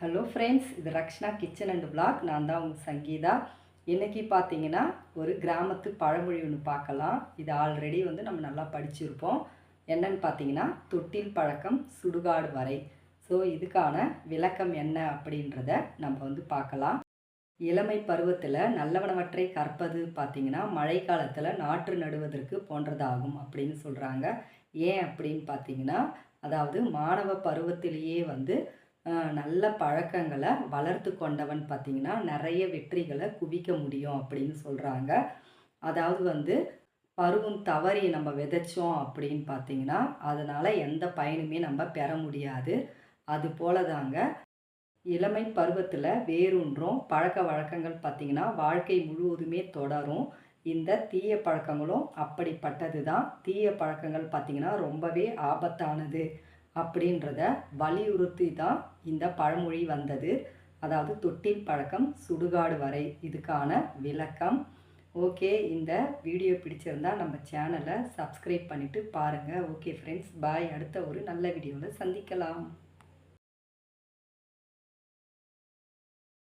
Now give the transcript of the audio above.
Hello friends இது Rakshana kitchen and black நான் தான் உங்கள் சங்கீதா. இன்றைக்கி பார்த்தீங்கன்னா ஒரு கிராமத்து பழமொழி ஒன்று பார்க்கலாம். இது ஆல்ரெடி வந்து நம்ம நல்லா படிச்சிருப்போம். என்னன்னு பார்த்தீங்கன்னா தொட்டில் பழக்கம் சுடுகாடு வரை. ஸோ இதுக்கான விளக்கம் என்ன அப்படின்றத நம்ம வந்து பார்க்கலாம். இளமை பருவத்தில் நல்லவனவற்றை கற்பது பார்த்திங்கன்னா மழை காலத்தில் நாற்று நடுவதற்கு போன்றதாகும் அப்படின்னு சொல்கிறாங்க ஏன் அப்படின்னு பார்த்தீங்கன்னா அதாவது மாணவ பருவத்திலேயே வந்து நல்ல பழக்கங்களை வளர்த்து கொண்டவன் பார்த்திங்கன்னா நிறைய வெற்றிகளை குவிக்க முடியும் அப்படின்னு சொல்கிறாங்க அதாவது வந்து பருவம் தவறி நம்ம விதைச்சோம் அப்படின்னு பார்த்தீங்கன்னா அதனால் எந்த பயனுமே நம்ம பெற முடியாது. அது போல தாங்க இளமை பருவத்தில் வேரூன்றும் பழக்க வழக்கங்கள் பார்த்திங்கன்னா வாழ்க்கை முழுவதுமே தொடரும். இந்த தீய பழக்கங்களும் அப்படிப்பட்டது தான் தீய பழக்கங்கள் பார்த்திங்கன்னா ரொம்பவே ஆபத்தானது. அப்படின்றத வலியுறுத்தி தான் இந்த பழமொழி வந்தது. அதாவது தொட்டில் பழக்கம் சுடுகாடு வரை இதுக்கான விளக்கம். ஓகே இந்த வீடியோ பிடிச்சிருந்தா நம்ம சேனலை சப்ஸ்கிரைப் பண்ணிவிட்டு பாருங்கள் ஓகே ஃப்ரெண்ட்ஸ் பாய். அடுத்த ஒரு நல்ல வீடியோவில் சந்திக்கலாம்.